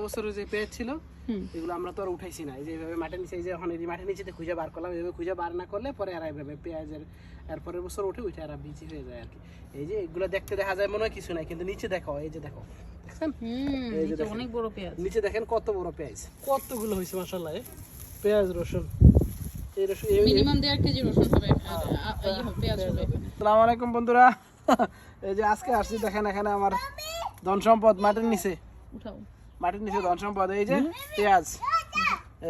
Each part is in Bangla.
বছরের যে পেঁয়াজ ছিল এগুলো আমরা তো আর উঠাইছি না। এই যে এইভাবে মাঠের নিচে যে এখন এই মাঠের নিচেতে খুঁজে বার করলাম এইভাবে খুঁজে বার না করলে পরে আর এইভাবে পেঁয়াজের এর পরের বছর উঠে উঠে আর বিচি হয়ে যায় আর কি। এই যে এগুলো দেখতে দেখা যায় মনে হয় কিছু নাই কিন্তু নিচে দেখো এই যে দেখো দেখছেন? এই। অনেক বড় পেঁয়াজ। নিচে দেখেন কত বড় পেঁয়াজ কতগুলো হয়েছে মাসাল্লাহ পেঁয়াজ রসুন এই রসুন এই- এই- মিনিমাম দেড় কেজি রসুন হবে আ- ইয়ে হবে, পেঁয়াজ হবে। আসসালামু আলাইকুম বন্ধুরা এই যে আজকে আসছি দেখেন এখানে আমার ধন সম্পদ মাটির নিচে। উঠাও। মাটির নিচে ধন সম্পদ এই যে পেঁয়াজ।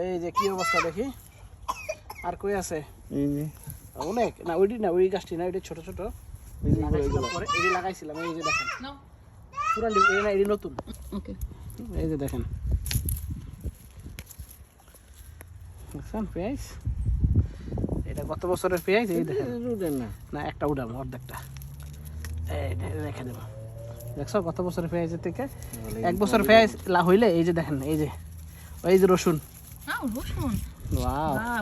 এই যে কি অবস্থা দেখি? আর কই আছে? অনেক। না ওইটি না ওই গাছটি না ওইটি ছোট ছোট। পরে এটি লাগাইছিলাম এই যে দেখেন। পুরান এই না এটি নতুন। এই যে দেখেন। দেখছেন পেঁয়াজ? এটা গত বছরের পেঁয়াজ এই দেখেন। না। না একটা উঠাম অর্ধেকটা। এই রেখে দেবো। দেখছ গত বছরের পেঁয়াজের থেকে? এক বছর পেঁয়াজ লা হইলে এই যে দেখেন এই যে এই যে রসুন। নাও রসুন।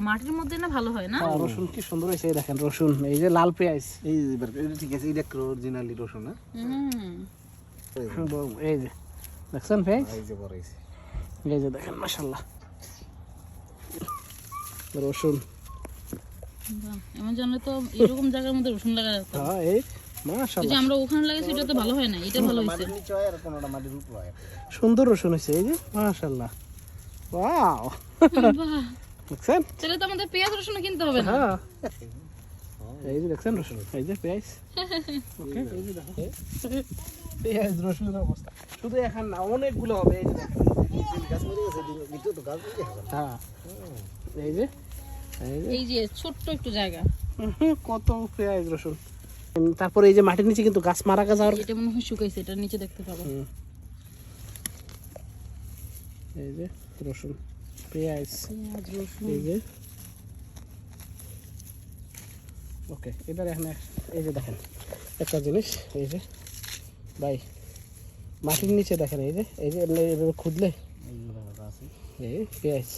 মাটির মধ্যে না ভালো হয় না? হ্যাঁ, রসুন কি সুন্দর হয়েছে দেখেন রসুন এই যে লাল পেঁয়াজ। এই যে এবার এটা ঠিক আছে এটা অরিজিনালি রসুন না এই যে দেখছেন পেঁয়াজ? এই যে বড় এই যে দেখেন মাসাল্লাহ রসুন। এমন জানলে তো এরকম জায়গার মধ্যে রসুন লাগা যেত হ্যাঁ এই আমরা ওখানে লাগাইছি এটা তো ভালো হয় না এটা ভালো মাটির নিচে হয় আর কোনোটা মাটির উপর হয়। সুন্দর রসুন হয়েছে এই যে ওয়াও। দেখছেন? তাহলে তো আমাদের পেঁয়াজ রসুন কিনতে হবে না? হ্যাঁ। এই যে দেখছেন রসুন এই যে পেঁয়াজ। ওকে এই যে দেখো। পেঁয়াজ রসুনের অবস্থা। শুধু এখন না অনেকগুলো হবে এই যে দেখেন। গাছ মরে গেছে ভিতরে তো গাছ মরে গেছে হ্যাঁ এই যে। এই যে ছোট্ট একটু জায়গা। কত পেঁয়াজ রসুন। তারপরে এই যে মাটির নিচে কিন্তু গাছ মারা গাছ আর এটা মনে হয় শুকাইছে এটা নিচে দেখতে পাবো। এই যে রসুন পেঁয়াজ এই যে। ওকে এবার এখানে এই যে দেখেন একটা জিনিস এই যে ভাই মাটির নিচে দেখেন এই যে এই যে এমনি এভাবে আছে এই পেঁয়াজ।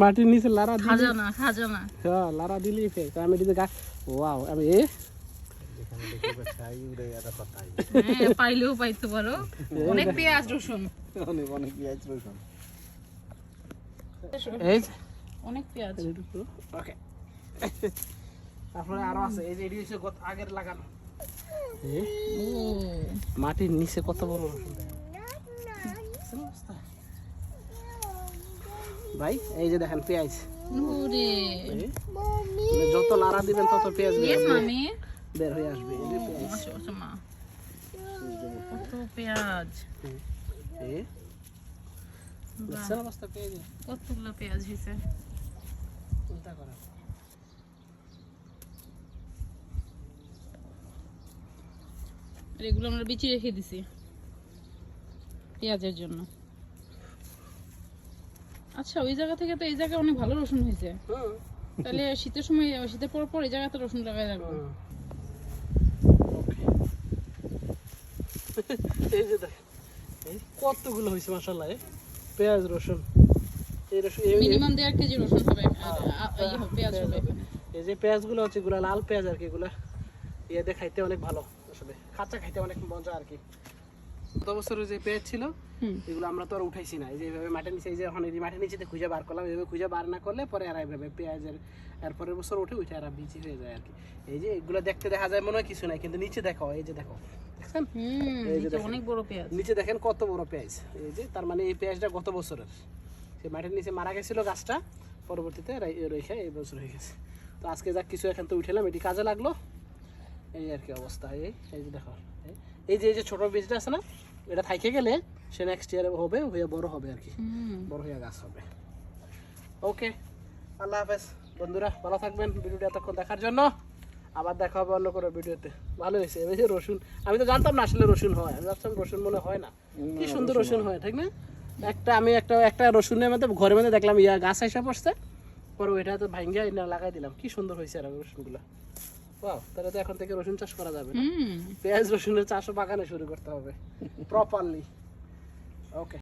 মাটির নিচে লারা দিলে? খাজানা হ্যাঁ লারা ফেক আমি দিতে গাছ ওয়াও আমি এ হ্যাঁ পাইলেও পাইতে পারো অনেক পেঁয়াজ রসুন। অনেক অনেক পেঁয়াজ রসুন। এই অনেক পেঁয়াজ। ওকে। তারপরে আরও আছে। এই যে এটি হচ্ছে আগের লাগানো। এই মাটির নিচে কত বড়? রসুন দেখছেন অবস্থা? ভাই এই যে দেখেন পেঁয়াজ। মানে যত লাড়া দিবেন তত পেঁয়াজ বের হয়ে আসবে পেঁয়াজ। মা। কত পেঁয়াজ। এই, অবস্থা পেঁয়াজ কতগুলো পেঁয়াজ হয়েছে? এগুলো আমরা বিচি রেখে দিছি। পেঁয়াজের জন্য। আচ্ছা ওই জায়গা থেকে তো এই জায়গায় অনেক ভালো রসুন হয়েছে। তাহলে শীতের সময় শীতের পর পর এই জায়গাতে রসুন লাগাই রাখব এই যে দেখেন কতগুলো হয়েছে মাসাল্লাহ পেঁয়াজ রসুন এই রসুন মিনিমাম দেড় কেজি রসুন হবে আ- ইয়ে পেঁয়াজ হবে। এই যে পেঁয়াজগুলো হচ্ছে এগুলো লাল পেঁয়াজ আর কি এগুলা। খাইতে অনেক ভালো আসলে। কাঁচা খাইতে অনেক মজা আর কি। গত বছরের যে পেঁয়াজ ছিল এগুলো আমরা তো আর উঠাইছি না। এই যে এইভাবে নিচে যে এখন নিচেতে খুঁজে বার করলাম এইভাবে খুঁজে বার না করলে পরে আর এইভাবে পেঁয়াজের বছর উঠে উঠে আর বিচি হয়ে যায় আর কি। এই যে এগুলো দেখতে দেখা যায় মনে হয় কিছু নাই কিন্তু নিচে দেখো এই যে দেখো। দেখছেন যে। অনেক বড় পেঁয়াজ। নিচে দেখেন কত বড় পেঁয়াজ। এই যে তার মানে এই পেঁয়াজটা গত বছরের। সে মাটির নিচে মারা গেছিল গাছটা পরবর্তীতে রেখে এই বছর হয়ে গেছে। তো আজকে যাক কিছু এখান তো উঠেলাম এটি কাজে লাগল। এই আর কি অবস্থা এই এই যে দেখো এই- যে এই যে ছোট বীজটা আছে না এটা থাইকে গেলে সে নেক্সট ইয়ার হবে হয়ে বড় হবে আর কি। বড় হয়ে গাছ হবে। ওকে আল্লাহ হাফেজ। বন্ধুরা ভালো থাকবেন। ভিডিওটা এতক্ষণ দেখার জন্য। আবার দেখা হবে অন্য কোনো ভিডিওতে। ভালো হয়েছে। এই যে রসুন আমি তো জানতাম না আসলে রসুন হয়। আমি ভাবছিলাম রসুন মনে হয় না। কি সুন্দর রসুন হয়। ঠিক না? একটা আমি একটা একটা রসুনের মধ্যে ঘরের মধ্যে দেখলাম ইয়া গাছ এসে পড়ছে। পরে ওইটা তো ভাঙ্গা এনে লাগাই দিলাম। কি সুন্দর হয়েছে আর রসুনগুলো। তাহলে তো এখন থেকে রসুন চাষ করা যাবে পেঁয়াজ রসুনের চাষও বাগানে শুরু করতে হবে। প্রপারলি ওকে